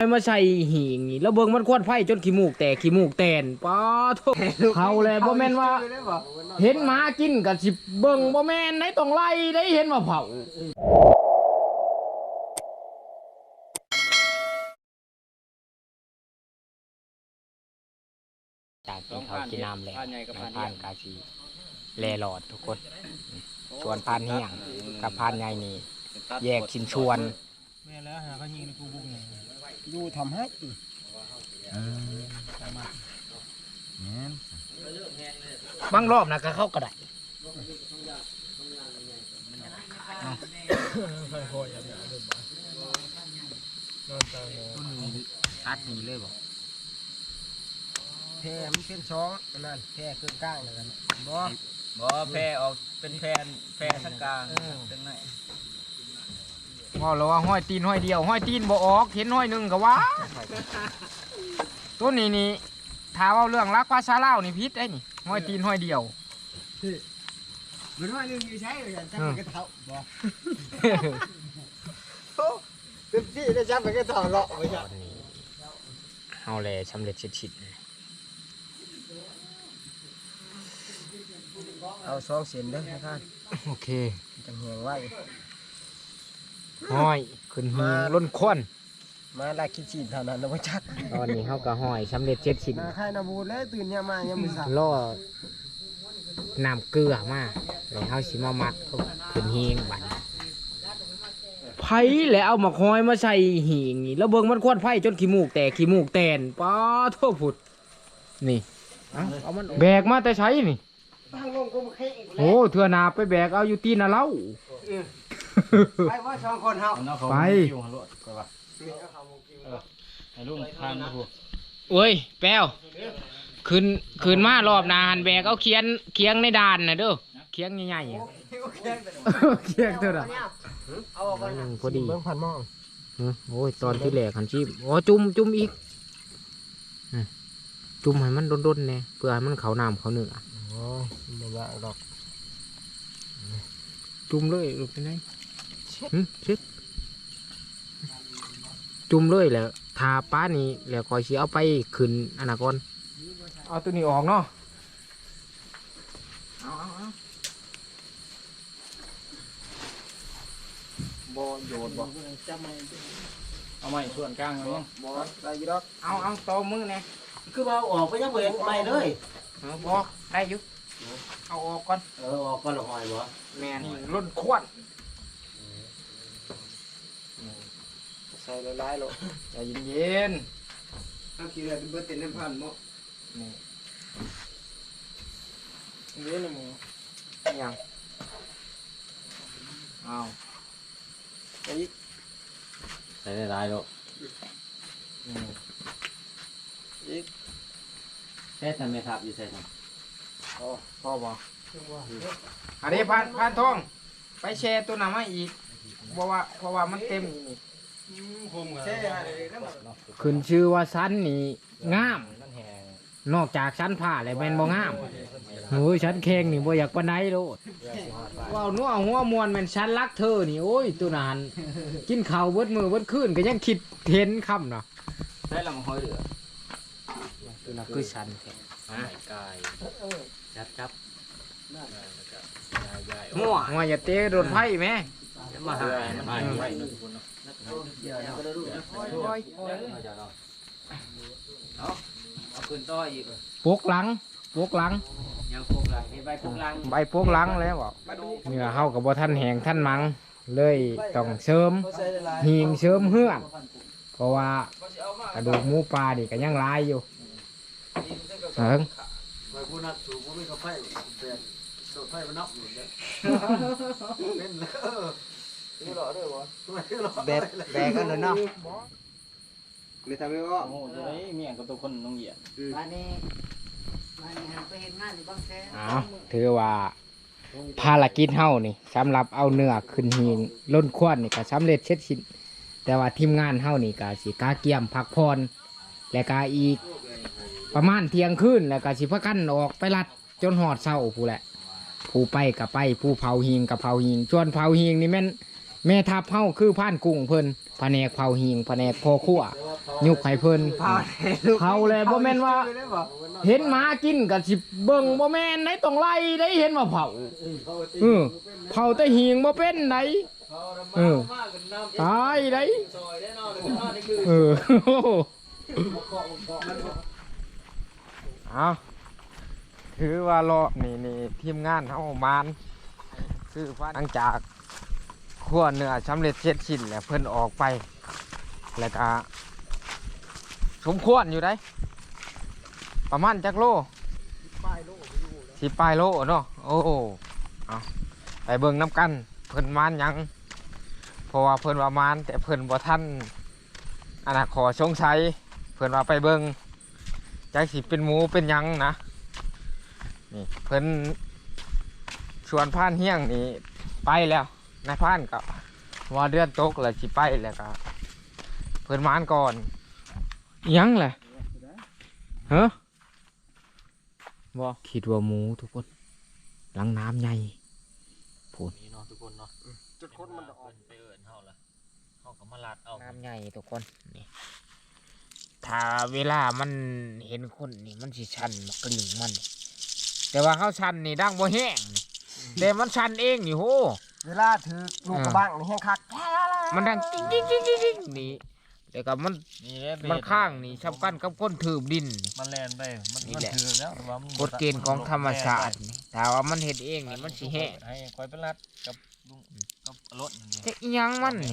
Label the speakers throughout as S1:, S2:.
S1: ไมาใส่หิงนี่แล้วเบิ่งมันควนไฟจนขี้มูกแตกขี้มูกแตนป้าโทเขาเลยบ่แม่นว่า เห็นหมากินก็สิเบิ่งบ่แม่นไหนต้องไล่ได้เห็นว่าเผาจากกินเขากินน้ำแล้ว
S2: ผ่านใหญ่กับผ่าน
S1: กาชีแลหลอดทุกคนชวนผ่านเฮียงกับผ่านใหญ่นี่แยกชิ้นชวน
S3: แม่แล้วหาเขายิงในกูบุกเนี่ย
S2: ดูทำให้
S1: บางรอบนะก็เข้ากระได
S3: ค่อยๆอย่าไปเอาเดินมานอนตายหมอ
S1: ตัดนี่เลยบ่
S2: แพมนเป็นช้องอันนั่นแพรเครื่องกลางแล้วกันบ่
S4: บ่แพรออกเป็นแพรแพรทั้งกลางทั้งใน
S1: ว่าเราว่าห้อยตีนห้อยเดียวห้อยตีนบ่ออกเห็นห้อยหนึงก็ว่าตัวนี้นี่ถ้าเว่าเรื่องรักภาษาลาวนี่ผิดไอ้นี่ห้อยตีนห้อยเดียว
S2: มันว่าหนึงอยู่ใช้เลยกันจับไปกระเทาบ่เต็มที่ได้จับไปกระเทาเลาะไปจ้ะ
S1: เฮาแลสำเร็จเสร็จชิด
S2: เอาสองเส้นเด้อท่าน
S1: โอเค
S2: จังแหงไว้
S1: ห้อยขึ้นหิงล้นควน
S2: มาลาคิดชีพเท่านั้นนะบ่จัก
S1: ตอนนี้เฮาก็ห้อยสำเร็จเสร็จชิด
S2: นาคายนาบูดแล้วตื่นเนี่ยามมายังไม่สัก
S1: ล่อน้ำเกลือมาแล้วเฮาสิมามัดเอาขึ้นหิงบัดไผแล้วเอามาคอยมาใส่หิงนี่แล้วเบิ่งมันควนไฟจนขี้มูกแตกขี้มูกแตนป้าโทษพุดนี่เอาเอามันแบกมาแต่ใช้นี่
S2: ทางลงก็มาเข่งอีกแล้ว
S1: โอ้เถื่อหนาไปแบกเอาอยู่ตีนน่ะเล่า
S2: ไปว่าสองคนเฮา
S1: ไป
S4: ไอ้ลุงทานผู้
S1: โอ้ยแป้วขึ้นขึ้นมารอบหนาหันแบกเอาเคียนเคียงในด่านน่ะเด้อเคียงใหญ่ๆอะเคียงเท่าไหร่
S2: เอาออกก่อน
S1: หนึ่งพอดี
S2: เบิ่งพันมอง
S1: ฮะโอ้ยตอนที่แหลกหันชีพโอ้จุ่มจุ่มอีกอืมจุ่มให้มันดนๆเนี่ยเพื่อให้มันเขาน้ำเขาเนื้อ
S2: โอ้ยบ่ยากดอก
S1: จุ่มเลยลูกเป็นไงหึเช็ดจุ่มเลยแหล้วทาป้านี่แล้วคอยสิเอาไปขึ้นอนาคตเอาตัวนี้ออกเนาะเอาเอาเอา
S2: บ่โยนบ่
S4: เอาใหม่ส่วนกลางเลย
S2: บ่ได้อยู่ดอก
S1: เอาเอาต่อมือเนี่ย
S2: คือว่าออกไปยังบ่เห็นไปเลย
S1: เอาบอได้อยุเอาออกก่อน
S2: เออออกก่อนละหอยบ่
S1: แมนล้นควน
S2: ใส่หลายๆโล
S1: ใจเย็น
S2: ถ้าคิดว่าเบิดเต็มน้ำพันบ่
S1: ๆนี่
S3: เลี้ยงหมู
S1: อิหยังเอา
S4: ใส่ได้หลายแล้ว
S1: อืม
S4: ใช่ทำไม่ทับอยู่ใช่ท
S1: พ่อบอกอันนี้พันพันทอง ไปแชร์ตัวหนามาอีกเพราะว่าเพราะว่ามันเต็มอยู่นี่
S3: คมกัน
S2: ใช่แล้ว
S1: ขึ้นชื่อว่าชั้นนี่งามำ
S4: มันแห้ง
S1: นอกจากชั้นผ้าแล้วแม่นบ่งามโอ้ยชั้นแข้งนี่บ่อยากปานใดโลดว้าวนัวหัวมวนแม่นชั้นรักเธอนี่โอ้ยตัวนั้นกินข้าวเบิดมือเบิดคืนก็ยังคิดเห็นคำเนาะ
S4: ได้ลำห้อยเหลือ
S1: ตัวนั้นคือชั้นแท้
S4: ไก่ไก่จับจับใหญ่
S1: หัวหัวอย่าเตะโดนไผแม่
S4: ๆมาหายมันหายไว้นึงคนเนาะ
S2: เดี๋ยวเราก็ได้รู้นะ
S1: โอ้ย
S4: เอาเอาคืนต่ออีก
S1: ปกหลังปกหลัง
S4: ยังพกหลังใบพกหลัง
S1: ใบปกหลังแล้วบ่เนื้อเฮากับบ่ทันแหงทันมัง เลยต้องเสริม
S2: หิ
S1: งเสริมเฮือน เพราะว่ากระดูกหมูปลานี่ก็ยังหลายอยู่เอิง
S2: ไปผู้นักสูบบ่มีกาแฟแต่โดดไฟมันนับอยู่เนี่ยเป็นแล้วเออนี่หรอด้วย แบบแบกกันเลยเนาะเลยทำให้ว่า
S4: โอ้โหจะได้เมียกับตัวคนน้องเหยียด
S5: วันนี้วันนี้ไปเห็นงานอยู่บางแสน
S1: อ้าวถือว่าภารกิจเฮานี่สำหรับเอาเนื้อขึ้นหิงล้นควนนี่ก็สำเร็จเสร็จสิ้นแต่ว่าทีมงานเฮานี่ก็สิกาเกียมพักพรและก็อีก ประมาณเที่ยงคืนแล้วก็สิพากันออกไปลัดจนหอดเช้าผู้แหละ ผู้ไปกับไปผู้เผาหิงกับเผาหิงส่วนเผาหิงนี่แม่น แม่ทัพเฮาคือผ่านกุ้งเพิ่นแผนกเผาหิงแผนกพอคั่ว
S2: แต่ว่า
S1: ยุกให้เพิ่น
S2: เผาลูก
S1: เผาเลยบ่แม่นว่า เห็นหมากินก็สิเบิ่งบ่แม่นได้ต้องไล่ได้เห็นว่าเผาเออเผาแต่หิงบ่เป็นไหนเออตายได้เออเอาถือว่ารอบนี่นี่ทีมงานเฮามานซื้อฟ้าหลังจาก ขั้วเนื้อสำเร็จเสร็จสิ้นแล้วเพิ่นออกไป แล้วก็สมควรอยู่ได้ประมาณจักโลสิปลายโลเนาะโอ้เอาไปเบิ่งน้ำกันเพิ่นมานยังเพราะว่าเพิ่นว่ามานแต่เพิ่นบ่ทันอันน่ะขอสงสัยเพิ่นว่าไปเบิ่งจักสิเป็นหมูเป็นยังนะนี่เพิ่นชวนผ่านเฮี้ยงนี่ไปแล้ว นายผ่านก็ว่าเดือนตกแล้วสิไปแล้วก็เพิ่นมานก่อนอิหยังแหละฮะบ่คิดว่าหมูทุกคนหลังน้ำใหญ่
S4: นี่เนาะทุกคนเนาะ
S2: จุดคนมันออก
S4: ไปเอิ้นเฮาล่ะเฮาก็มาลัดเอา
S1: น้ำใหญ่ทุกคนนี่ถ้าเวลามันเห็นคนนี่มันสิชันมากลิ่งมันนี่แต่ว่าเขาชันนี่ดังบ่แห้งนี่แต่มันชันเองนี่โห
S2: เวลาถือลูกกระบังนี่แห้งคัก
S1: มันดังกิ๊งกิ๊งกิ๊งกิ๊งกิ๊งนี่แล้วก็มัน
S4: นี่แหละเบ็ด
S1: มันข้างนี่สำคัญกับก้นถืบดิน
S4: มันแล่นไปมัน
S1: นี่
S4: มัน
S1: แหละ
S4: ถือแล้วแต่ว่ามัน
S1: กฎเกณฑ์ของธรรมชาตินี่ถ้าว่ามันเห็ดเองนี่มันสิแห้ง
S4: ให้คอยไปลัดกับลุงกับรถนั่นนี่
S1: แต่อีหยังมันนี่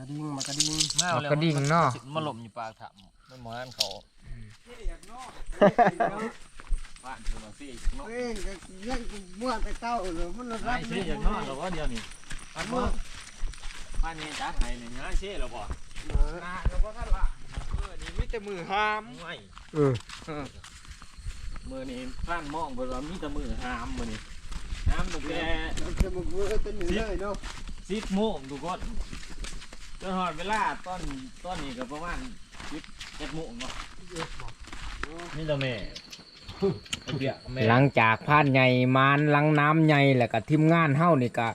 S2: กระดิ่งมากระดิ่ง
S4: มาเอาแล้ว
S1: กระดิ่งเนาะ
S4: มาหล่มอยู่ปากถ้ำมันหมานเขาบ้านคือมาสิเนาะ
S2: เอ้ยยังบ้วนไปเต้าเลยมันรั
S4: ไอ้
S2: บ
S4: เช่อย่างนอนเราก็เดียวนี่อันเมื่อป้านนี้จ้าไทยเนี่ยง่ายเช่เราบ่
S1: นาก็บ่ทันละเออนี่มีแต่มือหาม
S4: ไม่
S1: เออ
S4: มือนี่ร้านมองเบิ่งว่ามีแต่มือหามมือนี่น้ำตั้งแต่
S2: จะมึงเว้ยเป็นอยู่เลยเนาะ
S4: สิบโมงทุกคนจนหอดเวลาตอนตอนนี้ก็ประมาณสิบเจ็ดโมงเนาะนี่ละแม่ไอ้เปียกแม่
S1: หลังจากพานใหญ่มานหลังน้ำใหญ่แล้วก็ทีมงานเฮานี่ก็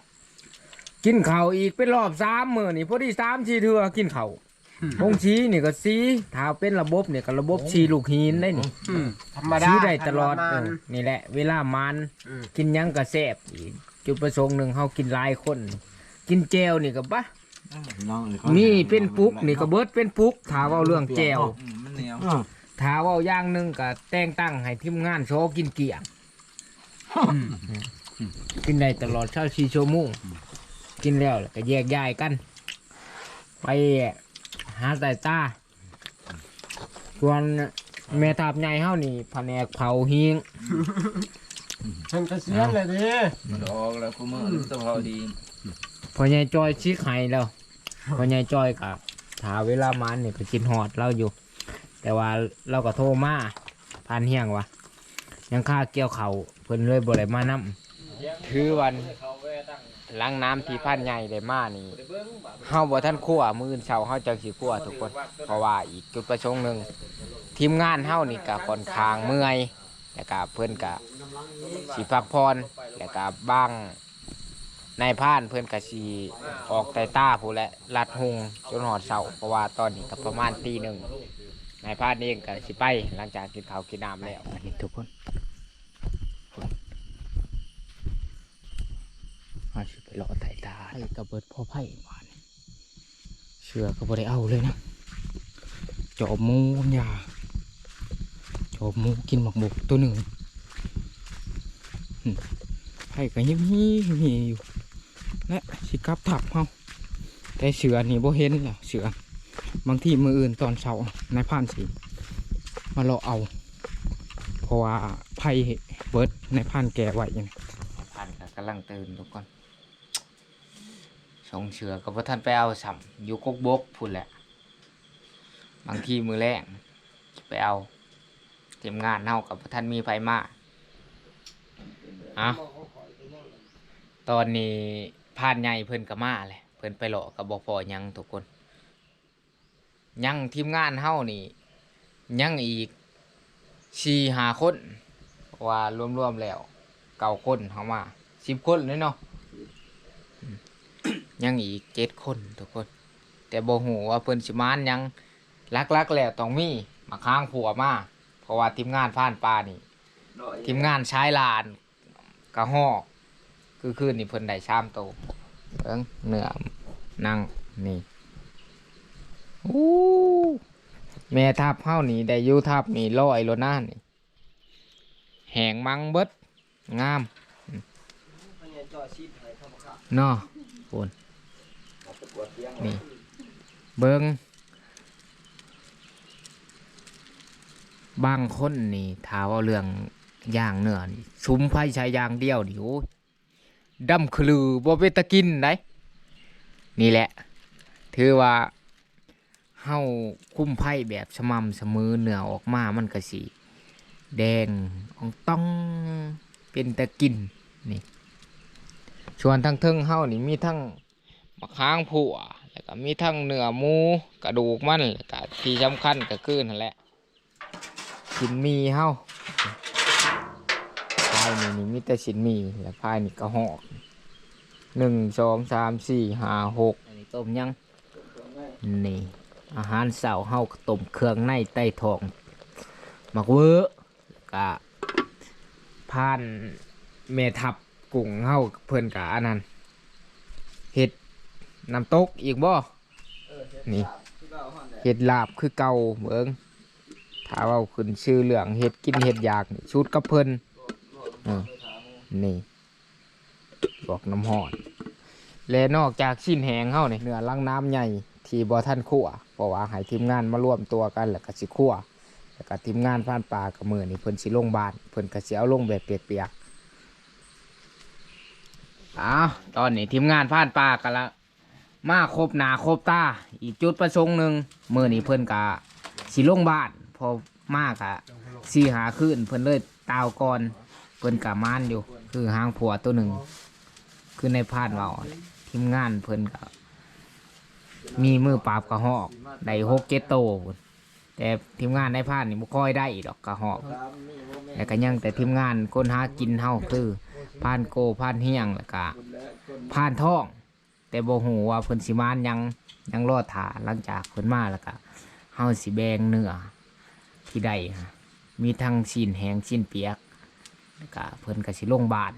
S1: กินข้าวอีกเป็นรอบสามมื้อนี่พอดีสามทีเทื่อกินข้าวบงชีนี่ก็สีถ้าเป็นระบบนี่ก็ระบบชีลูกหินได้นี่
S2: ธรรมดา
S1: ชีได้ตลอดเออนี่แหละ เวลามาน
S2: อืม
S1: กินหยังก็แซ่บอีกจุดประสงค์หนึ่งเฮากินหลายคน กินแจวนี่ก็ปะมีเป็นปุกนี่ก็เบิดเป็นปุกถ้าเว้าเรื่องแจว
S4: มันเหนียว
S1: ถ้าเว่าอย่างหนึ่งก็แต่งตั้งให้ทีมงานโชว์กินเกี่ยงกินได้ตลอดเช้าชีชั่วโมงกินแล้วแล้วก็แยกย้ายกัน ไปหาสายตาส่วนแม่ทับใหญ่เฮานี่แผนกเผาหิง
S2: เพิ่งเกษียณเลยดิ
S3: มันออกแล้วกูมือสภาพดี
S1: พอใหญ่จอยชี้ไห้แล้วพอใหญ่จอยกับถาเวลามันนี่ก็กินหอดเราอยู่ แต่ว่าเราก็โทรมาพันเฮียงวะยังค่าเกี่ยวเขาเพิ่นเลยบ่ได้มานำคือวันล้างน้ำที่พันใหญ่ได้มานี่เฮาบ่ทันคั่วมื้ออนเช้าเฮาจังสิคั่วทุกคน เพราะว่าอีกจุดประสงค์หนึ่งทีมงานเฮานี่ก็ค่อนข้างเมื่อยแล้วก็เพิ่นก็สิพักผ่อนแล้วก็บางนายพานเพื่อนกะชีออกไตต้าผู้และลัดหงจนหอดเสาเพราะว่าตอนนี้ก็ประมาณตีหนึ่ง นายพรานเองก็สิไป หลังจากกินข้าวกินน้ำแล้วนี่ทุกคนมาสิไปรอไตตาไอ้กระเบิดพ่อไผ่บ้านเชือก็บ่ได้เอาเลยนะจอบหมูยาจอบหมูกินหมักบกตัวหนึ่งหึไผ่ก็ยังมีมีอยู่และสิกลับถับเฮาแต่เสือนี่บ่เห็นแหละเสือ บางที่มืออื่นตอนเช้านายพานสิมาเราเอา เพราะว่าไผ่เบิร์ดนายพานแก่ไว้ยังพานก็กำลังตื่นทุกคนสงเสือก็บ่ท่านไปเอาสัมอยู่กกบกพูดแหละ บางทีมือแรงไปเอาเตรียมงานเฮากับท่านมีไฟมาอะตอนนี้ผ่านใหญ่เพิ่นก็มาเลยเพิ่นไปหล่อกับบพอยังทุกคน ยังทีมงานเฮานี่ ยังอีกสี่หาคนเพราะว่ารวมๆแล้วเก้าคนเฮามาสิบคนเลยเนาะอืมยังอีกเจ็ดคนทุกคน แต่บ่ฮู้ว่าเพิ่นสิมานหยังลักๆแล้วต้องมีมาค้างผัวมาเพราะว่าทีมงานผ่านป่านี่ทีมงานชายลานกระหอกคือคืนนี่เพิ่นได้ชามโตเอิงเนื้อนั่งนี่ อู้แม่ทับเฮานี่ได้อยู่ทับนี่ร้อยโลน่านี่แหงมังเบิดงามเนาะคุณนี่ เบิงบางคนนี่ถาว่าเรื่องย่างเนื้อนี่ซุ้มไฟใช้ย่างเดียวนี่โอ้ยดำคลือบ่เป็นตะกินได้นี่แหละ ถือว่า เฮาคุ้มไผ่แบบสม่ำเสมอเนื้อออกมามันก็สิแดงอองต้องเป็นตะกินนี่ส่วนทั้งเทิงเฮานี่มีทั้งมะข้างผัวแล้วก็มีทั้งเนื้อหมูกระดูกมันแล้วก็ที่สำคัญก็คือนั่นแหละสินหมีเฮาพายนี่นี่มีแต่สินหมีแล้วพายนี่ก็หอกหนึ่งสองสามสี่ห้าหกอันนี้ต้มยังนี่ อาหารเสาเฮาต้มเครื่องในใต้ท้องหมักเวอร์แล้วก็พานเมทับกุ้งเฮาเพิ่นกะอันนั้นเห็ดน้ำตกอีกบ่นี่เห็ดลาบคือเก่าเบิงถ้าเว่าขึ้นชื่อเรื่องเห็ดกินเห็ดอยากชุดกับเพิ่นนี่บอกน้ำหอดและนอกจากชิ้นแหงเฮาเนี่ยเนื้อลังน้ำใหญ่ ที่บ่ท่านคั่ว เพราะว่าให้ทีมงานมาร่วมตัวกันแล้วก็สิคั่วแล้วก็ทีมงานผ่านปลากับมือนี่เพิ่นสิลงบานเพิ่นก็สิเอาลงแบบเปียกๆอ้าวตอนนี้ทีมงานผ่านปลากันละมาครบหนาครบตาอีกจุดประสงค์หนึ่งมือนี้เพิ่นกะสิลงบ้านพอมากะสีหาขึ้นเพิ่นเลยตาวก่อนเพิ่นกะมานอยู่ คือหางผัวตัวหนึ่งคือในพานเว่าทีมงานเพิ่นกะ มีมือปราบกระหอกได้หกเจ็ดโตพุ่นแต่ทีมงานในพลานนี่บ่ค่อยได้ดอกกระหอกแต่ก็ยังแต่ทีมงานคนหากินเฮาคือพานโกพานเฮียงแล้วก็พานท่อง แต่บ่ฮู้ว่าเพิ่นสิมานยังยังรอดถาหลังจากเพิ่นมาแล้วก็เฮาสิแบ่งเนื้อที่ได้ฮะมีทั้งชิ้นแห้งชิ้นเปียกแล้วก็เพิ่นก็สิลงบาน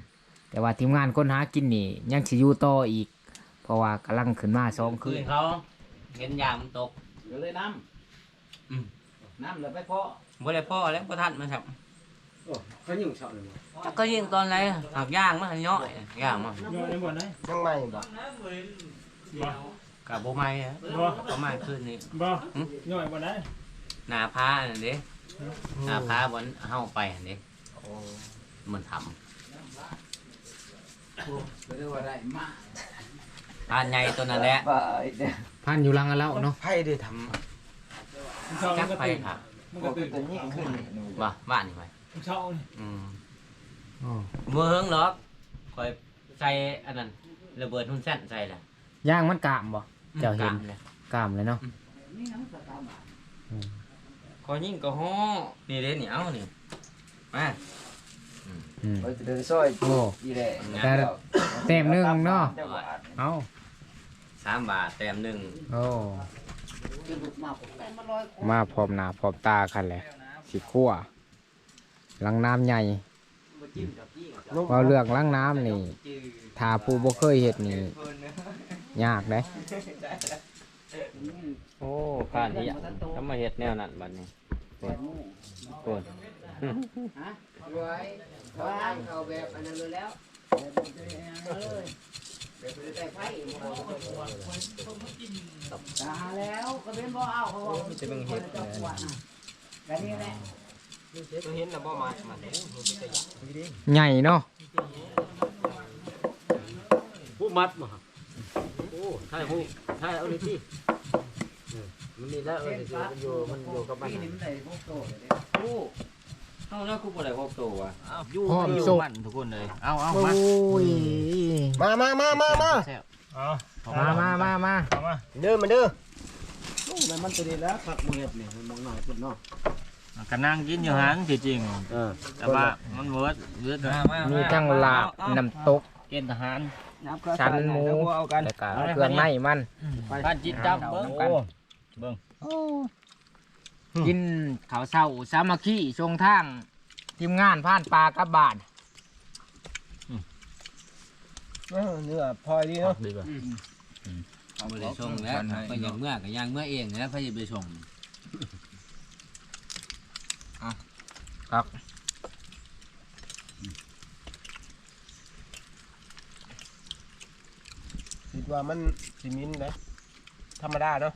S1: แต่ว่าทีมงานคนหากินนี่ยังสิอยู่ต่ออีก ราะว่ากำลังขึ้นมาสองคื
S3: คื
S1: น
S3: นเขาเห็นยามมันตก
S2: เดี๋ยวเลยน้
S3: อืมำ
S2: น้ำเหลือไปพอ
S3: บ่ได้พ่อแล้วบ่ทันมันครับ
S2: โอ้เขายิงช็อตเลย
S3: แล้วก็ยิงตอนไหนหักย่างมันย่อยย่างมัน
S2: ยังไม่บ่
S3: กับบ่ไหม้อะประมาณคืนนี้
S6: บ่
S3: หึ
S6: ย่อยบ่ได้
S3: หน้าผาอันนี้หน้าผาบนเฮาไปอันนี้มันทำ
S2: เรียกว่าได้มา
S3: ผาใหญ่ตัวนั้นแหละ
S2: บ่เด้
S1: พันอยู่หลังอะเล่าเนาะ
S2: ไพ่ได้ท
S6: มันเช้า
S3: จั
S6: มั
S3: ก
S6: นก็
S3: ไป
S6: ตื่น
S3: ค่ะ
S6: มันำก็ตื่น
S2: ตัวนี้ขึ้น
S3: ว่าบ้านนี่ไป
S6: มันเช้านี่
S3: อืม
S1: อ๋อ
S3: บ่เฮิงหรอกคอยใส่อันนั้นระเบิดหุ่นแซ่นใส่แหละ
S1: ย่างมันกามบ่ เจ้าเห็น
S3: กลงเลย
S1: กามเลยเนาะ
S3: คอยยิงก็ฮ้อนี่เด้นี่เอานี่มา
S1: อืม
S2: เราจะเดินซอย
S1: โอ้
S2: อีแหละ
S1: แต่แต้มหนึงเนาะ เอา
S3: สามบาทแต้มหนึ่ง
S1: โอ้
S5: คือบุกมาผมแต่มาลอย
S1: มาพร้อมหน้าพร้อมตากันแหละสิคั่วหลังน้ำใหญ่ว่าเรื่องหลังน้ำนี่ถ้าผู้บ่เคยเฮ็ดนี่ยากเด้
S3: โอ้การที่ทำมาเฮ็ดแนวนั้นบัดนี้โคน
S5: ฮะรวยว่าเอาแบบอันนั้นเลยแล้วเลยแต่ไฟตาแล้วก็เป็นบ่เอาเขาบอกจะเป็นเห็ดกันนี่แหละ
S1: ใหญ่เนาะ
S2: ผู้มัดมาโอ้ใช่ผู้ใช่เอาเลยที่มันนี่แล้วเออมันอยู่มันอยู่กับมัน
S5: เลย
S3: โอ้เอาแล้วกูบ่ได้พบตัวว่ะ
S1: พร้อม
S3: อยู่
S1: สุก
S3: มันทุกคนเลย เอาเอา
S1: โอ้
S3: มาย
S2: มามามามามา
S3: แซ่บ
S6: เอา
S1: มามามามา
S6: เอามา
S2: เด้อมาเด้อโอ้มันมันตัวนี้แล้วผักมือเห็ดนี่มันมองหน่อยพุ่นเนาะ
S4: ก็นั่งกินอยู่หันที่จริง
S2: เออ
S4: แต่ว่ามันเวิร์ดเวิร์ด
S3: มามา
S1: มีทั้งลาบน้ำตก
S4: เกณฑ์ทหาร
S1: ชั้นหมู
S2: เอากัน
S1: แล้วก็เครื่องในมัน
S4: บ้านจิตจับเบิ้ง
S1: กัน
S4: โอ้
S1: กินข้าวเช้าสามัคคีชงทางทีมงานผ่านปลากลับบ้าน
S2: เนื้อพลอยดีเนาะ
S4: ดีป่ะ
S3: เอาไปส่งแล้วไปอย่างเมื่อก็ย่างเมื่อเองแล้วพยาไปส่ง
S2: คิดว่ามันสิมินนะธรรมดาเนาะ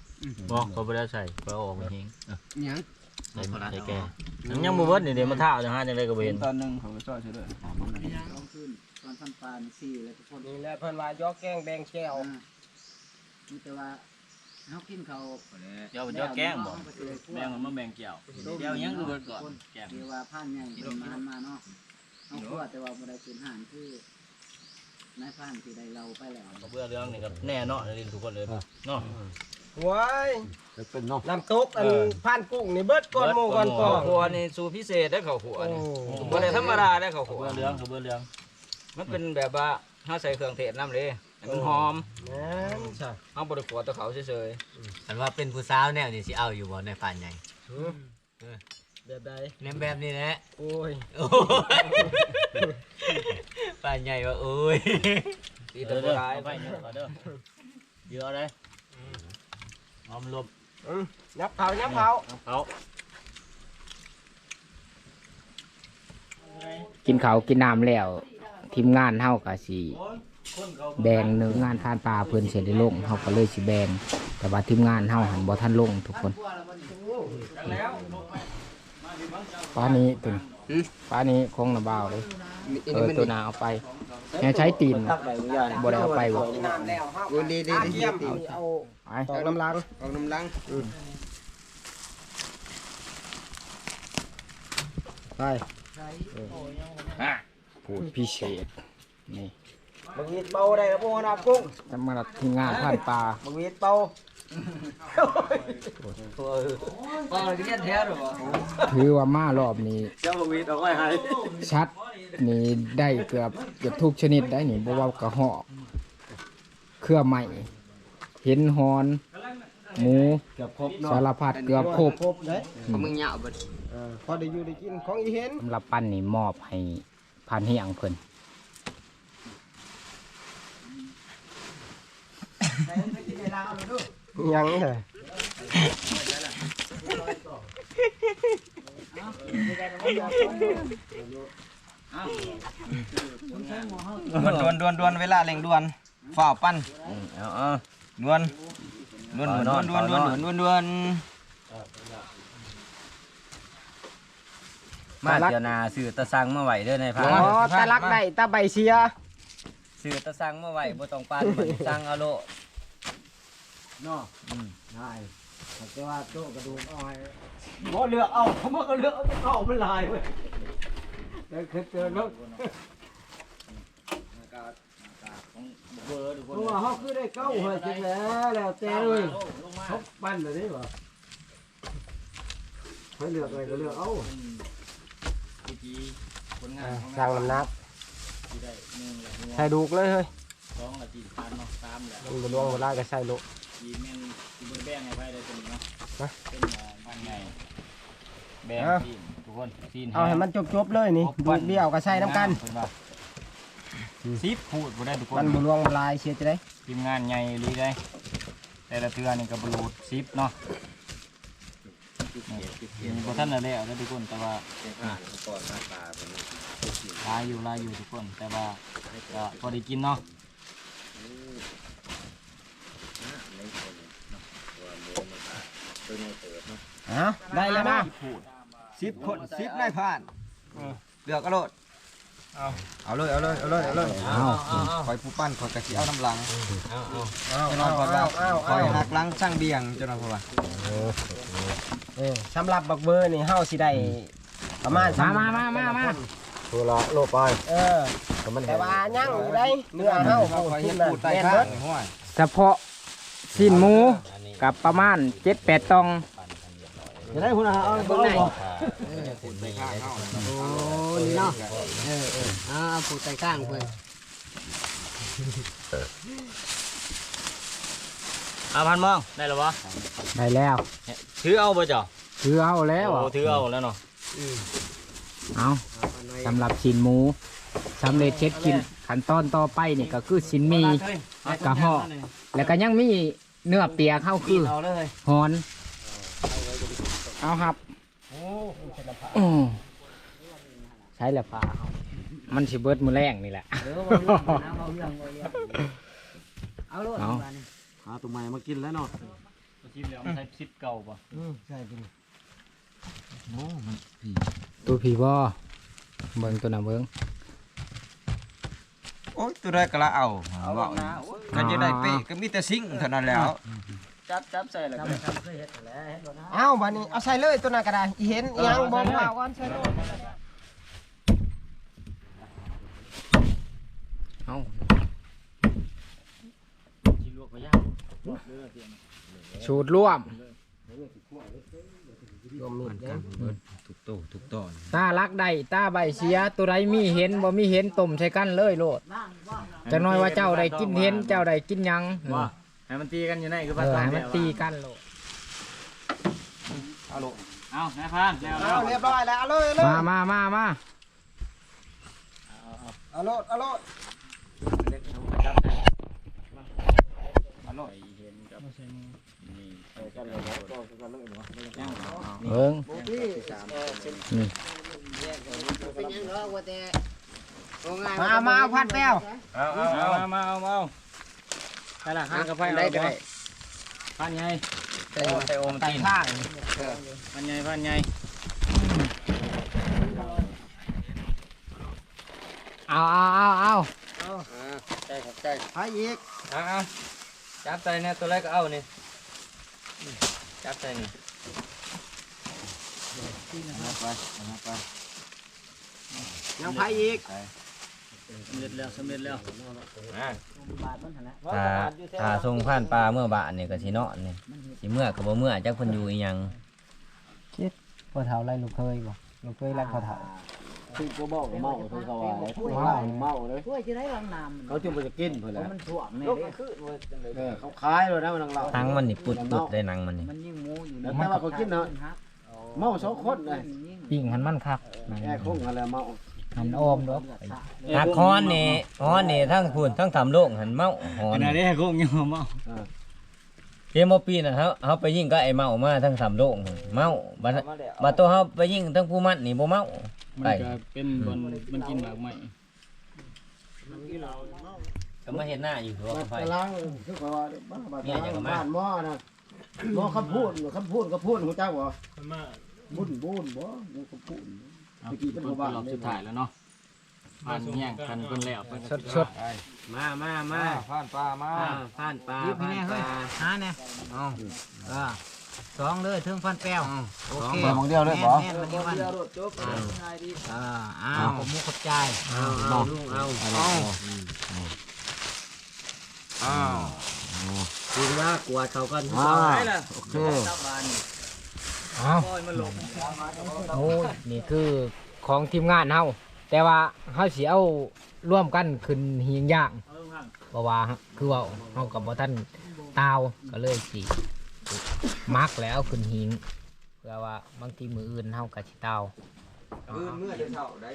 S4: บอกเขาไม่ได้ใส่เขาเอาออกมาทิ้ง
S5: หยัง
S4: ใส่ใส่แกมันยังบ่เบิดนี่เดี๋ยวมาท่าจะหาจังไดก็บ่เห็น
S2: ตอนหนึงเขาก็ช่วยช่วยด้วย
S5: ต้องขึ้นตอนพันปานสี่เลยทุกคน
S2: นี่แหละเพิ่นว่ายอกแกงแบงแก้ว
S5: มีแต่ว่าเฮากินเขาว
S4: เจ้าเจ้าแกงบ่แบ่งมันมาแบ่งแก้วแก้วยังคือเบิดก่อนแกง
S5: เรียกว่าผ่านใหญ่เป็นมานมาเนาะเฮาคั่วแต่ว่าบ่ได้เป็นหานคือนายผ่านที่ได้เราไปแล้ว
S4: เพื่อเรื่องนี่ก็แน่เนาะนี่ทุกคนเลยเนาะ
S2: ว้ายน้ำตกอันผ่านกุ้งนี่เบิดก่อนหมู่ก่อนก่อน
S7: หัวนี่สูตรพิเศษได้ข้าวหัว
S2: โอ้
S7: นี่บ่ได้ธรรมดาได้ข้าวหัว
S4: เพื่อเรื่องเพื่อเรื่อง
S7: มันเป็นแบบว่าเฮาใส่เครื่องเทศน้ำเลยให้มันหอม
S2: แม่นใช่
S7: เฮาบ่ได้ขัวแตะเขาเฉย
S3: อันว่าเป็นผู้สาวแนวนี่สิเอาอยู่บ่ในฝันใหญ่
S2: แบบใด
S3: แนมแบบนี้แหละ
S2: โอ้ย
S3: โอ้ยฝันใหญ่ว่าโอ้ย
S7: ๆตี
S4: เดี๋
S7: แตะ
S4: ยว
S7: บ่
S4: เด้อ
S7: ร้าย
S4: เอาไปเด้อเด้อเยอะเลย ออมรวม
S2: ยับเขายับเขา
S4: เอา
S1: กินข้าวกินน้ำแล้ว ทีมงานเฮาก็สิแบ่งเนื้องานผ่านปลาเพิ่นเสร็จได้ลงเฮาก็เลยสิแบ่งแต่ว่าทีมงานเฮาหันบ่ทันลงทุกคนปลานี้ตัวนี้ปลานี้คงระบาวเลยเออตัวหนาเอาไป แค่ใช้ตีนบ่ได้เอาไปบ่
S5: กูดีดีดี
S2: เอา
S1: ไป
S2: ออกน้ำล้าง
S5: ออกน้ำลัง
S2: ไป
S1: พูดพิเศษนี่
S2: บักวีดเป่าได้ครับพวกนับกุ้ง
S1: สำหรับทีมงานผ่านปลา
S2: บักวีดเป่า
S5: บ่เรียนแท้หรอบ่
S1: ถือว่ามารอบนี้
S2: เจ้าบักวีดเอาไว้ให้
S1: ชัดนี่ได้เกือบเกือบทุกชนิดได้นี่บ่ว่ากระหอกเครือใหม่เห็นหอนหมู
S2: เกือบครบเนาะ
S1: สารพัดเกือบครบ
S2: ครบเลย
S5: ของมึงเหยาวบ่
S2: เออพอได้อยู่ได้กินของอีเห็น
S1: สำหรับปั้นนี่มอบให้พันเฮียงเพิ่น
S2: ยั งเลย
S7: ดวนดวนดวนเวลาเร่งด่วนฝ่าวปั้น
S3: เอาเอา
S7: ด่วนด่วนด่วนด่วนด่วนด่วนด่วนด่วน
S3: มาเดี๋ยวนาซื้อตะสังมาไหวเด้อในพั
S2: อ๋
S3: น
S2: อตาลักได้ตาใบเสีย
S3: ซื้อตะสังมาไหวบ่ต้องปานมันสั่งเอาโล
S2: เนาะได้แต่ว่าโต๊ะกระดูกอ้อยบ่เลือกเอาเขาบ่ก็เลือกเอาเข้ามันลายเว้ยเดินขึ้นเจอรถ
S4: เบอร์ทุกค
S2: เพ
S4: น
S2: ราะว่าเขาคือได้เก้าหัวจริงแล้วแล้วแต่เลย
S4: ลงมา
S2: เขาปั้นเลยนี่หว่าให้เลือกอะไรก็เลือกเอา
S4: วิธีผลงานของ
S2: สร้างน้ำหนัก
S4: ที่ได้หนึ่งละหัว
S2: ใส่ดูกเลยเฮ้ย
S4: สองละสี่พันเนาะสามละ
S2: มันก็ลวงเวลาก็ใส่โล
S4: สี่แม่นที่บนแบ่งให้ไปได้ตรงนี้เนาะ
S2: ฮะ
S4: เป็นหมอบ้านใหญ่แบ่งทีมทุกคนทีม
S2: เอาให้มันจบๆเลยนี่ดูกเดียวก็ใส่น้ำกัน
S4: ซิปพูดบ่ได้ทุกคน
S2: มันบ่ลวงบ่ลายเสียจะได้
S4: ทีมงานใหญ่ลีได้แต่ละเทือนี่ก็บรูดซิปเนาะนี่บ่ท่านได้แล้วเด้อทุกคนแต่ว่าลายอยู่ลายอยู่ทุกคนแต่ว่าก็พอได้กินเนาะ
S2: ฮะได้แล้วนะ
S7: สิบคนสิบนายผ่านเลือกเอาโลดเอาเลยเอาเลยเอาเลยเอาเลย
S1: เอา
S7: คอยผู้ปั้นคอยกะสิเอาน้ำหลัง
S3: เอาเอา
S7: จะนอนคอยว่าคอยหักหลังสร้างเบียงจะนอนคอยว่า
S2: เออสำหรับบักเบอร์นี่เฮาสิได้ประมาณ
S1: มามามามามา
S2: ตัวละโลไปเออแต่ว่ายังอยู่ได้เนื้อเฮา
S7: คอย
S2: พู
S7: เห็
S2: ด
S7: น
S2: นั่น
S7: ปูดใต้
S2: แม่น
S7: ข้า
S2: เบิ
S7: ง
S2: ด
S7: ห้วย
S1: เฉพาะสิ้นหมูกับประมาณเจ็ดแปดตอง
S2: จะได้พุ่นเอาเอาบ่
S7: ปูดใต้ข้างเฮา
S5: โอ้นี่เนาะเออเอออ่าผู้ใต้ข้างเพิ่น
S4: อาพันมองได้แล้ววะ
S1: ได้แล้ว
S4: ถือเอาบ่จ้ะ
S1: ถือเอาแล้วอะ
S4: โอ้ถือเอาแล้วเนาะ
S1: เอาสำหรับชิ้นหมูสำเร็จเช็ดกินขั้นตอนต่อไปนี่ก็คือชิ้นหมีกะห่อแล้วก็ยังมีเนื้อเปียกเข้าคือ
S5: เอาเลย
S1: หอน เอาครับอืมใช้แหละปลาเอามันสิเบิดมือแรงนี่แหละ
S5: เดี๋ยวเอาเรื่องนะเอาเรื่องเอาเรื่องเอาโลด
S1: เอา
S5: บ้านนี่
S8: หาตัวใหม่มากินแล้วเนาะ
S4: ชิมแล้วมันใช้ชิปเก่าป่ะ
S8: ใช่กิน
S1: ตัวผีบ่เบิ่งตัวน่ะเบิ่ง
S7: โอ้ยตัวได้ก็ละเอาเว้าก็จะได้เป๊ะก็มีแต่ซิ่งเท่านั้นแล้ว
S4: จับจับใส่แล้ว
S5: ทำทำเคยเฮ็ดแล้วเฮ็ดบ่นะ
S2: เอ้าบัดนี้เอาใส่เลยตัวนั้นก็ได้อีเห็นอีหยังบ่ว่าก่อนใส่เลย
S1: เอา
S4: ชิลวกก็ยาก
S1: สูตรร่วม
S7: ทุกโตทุกตอน
S1: ตาลักได้ตาใบเสียตัวใดมีเห็นบ่มีเห็นต้มใส่กันเลยโลดจะน้อยว่าเจ้าได้กินเห็นเจ้าได้กินหยัง
S4: ว่า ให้มันตีกันอยู่ในคือ
S1: เอ
S4: ว่า
S1: อให้มันตีกันโลด
S4: เอานายพานแล้ว
S2: เอาเรียบร้อยแล้วเอาเลยเอาเลย
S1: มามามามา
S2: เอาโลดเอาโลด
S1: เบิ่ง
S5: เป็นหยังเนาะว่าแต่เอาง่าย
S2: มามาเอาพันแป้ว
S4: เอาเอาเอามาเอามาเอา ไปละห้างกับไฟ
S5: ได้ก็ได้
S4: พันไง
S5: ใส่
S4: ใส่โอม
S2: ไต่
S4: ตีน
S2: ข้าง
S4: พันไงพันไง
S1: เอาเอาเอาเอา
S5: ใส่ครับใส่
S2: ไปอีก
S3: เอาเอาจับใส่เนี่ยตัวแรกก็เอานี่จับใส่นี่
S2: ยังไปอีก
S4: สำเร็จแล้วสำเร็จแล้ว
S3: อ่า
S5: บาทมันหั่นแหละ
S3: ถ้าถ้าส่งผ่านปลาเมื่อบานนี่ก็สิเนาะนี่สิเมื่อก็บ่เมื่อจักเพิ่นอยู่อีหยัง
S1: พ่อเฒ่าไล่ลูกเคยบ่ลูกเคยไล่พ่อเฒ่า
S8: คือก็บอกเมาคือเขาว่า
S5: ถ้วย
S8: เมาเมาเลย
S5: ถ้วยจะได้วางน้ำ
S8: เขาจึงบ่จะกินเพิ่นแหละ
S5: มันถ่วงนี่เด้
S8: เออเขาขายเลยนะมันเรา
S3: หนังมันนี่ปุดๆได้หนังมันนี่
S5: มันยิ่งหมูอยู่
S8: แล้วแต่ว่าเขากินเนาะเมาสองคนเลย
S1: ปิ้งหันมันคัก
S8: แค่คงอะไรเมา
S1: หันออมดอก
S3: หักฮอนนี่ฮอนนี่ทั้งพูนทั้งทำโลกหันเมาฮอ
S4: ข
S3: น
S4: ณะนี้ให้กุ้งยังเมา
S3: เกมบ่ปีน่ะเฮาเฮาไปยิงก็ไอ้เมามาทั้งทำโลกเมาบัดบัดตัวเฮาไปยิงทั้งผู้มันนี่บ่เมา
S4: มัน
S3: ไป
S4: ก็เป็นบนมันกินหมากไหม
S3: ก็มาเห็นหน้าอยู่ตัวไฟ
S8: กำลังคือเขาว่าบ้าบ้า
S3: เนี่ยอย่างกับมา
S8: บ้านหม้อนะหม้อคำพูดคำพูดก็พูดของเจ้าบ่
S4: มันมา
S8: บุญบุญบ่หม้อคำพูด
S4: เอาเป็นรอบสุดท้ายแล้วเนาะผ่านแย่งกันคนแล้ว
S1: สดสด
S3: มามามา
S7: ผ่านปลามา
S3: อ่าผ่านปลา
S5: ยิบให้
S3: ผ่าน
S5: แน่
S3: ป
S5: เฮ้ย
S3: ลา
S5: หาแน่เอาอ่าสองเลยถึงฟันแป้วโอเค
S8: เบอร์ของเดียวเลยบ่
S5: แม่นๆมันนี่มันอ่าอ้าวผมมุขขอบใจ
S3: เอาเอาลุงเอา
S7: อ้าว
S3: ดูว่ากวาดเขากัน
S8: อ่าโอเค
S1: เอา
S4: ปล่อยมันหลง
S1: โอ้ยนี่คือของทีมงานเฮาแต่ว่าเฮาสิเอาร่วมกันขึ้นเฮียงย่างเพราะว่าคือว่าเฮากับบ่ทันตาวก็เลยสิมักแล้วขึ้นหิงเพื่อว่าบางทีมืออื่นเฮาก็สิตาว
S7: คืนเมื่อจะเช้าได้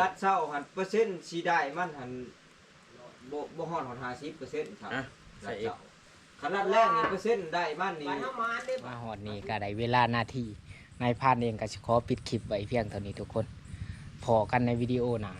S7: รัดเช้าหันเปอร์เซ็นต์สีได้มันหันบ่บ่ฮอดหอด50เปอร์เซ็นต์ครับใส่ ขนาดแรกนี่เปอร์เซ็นต์ได้บ้านนี้
S1: มาหอดนี้ก็ได้เวลาหน้าที่นายพรานเองก็สิขอปิดคลิปไว้เพียงเท่านี้ทุกคนพอกันในวิดีโอหนะ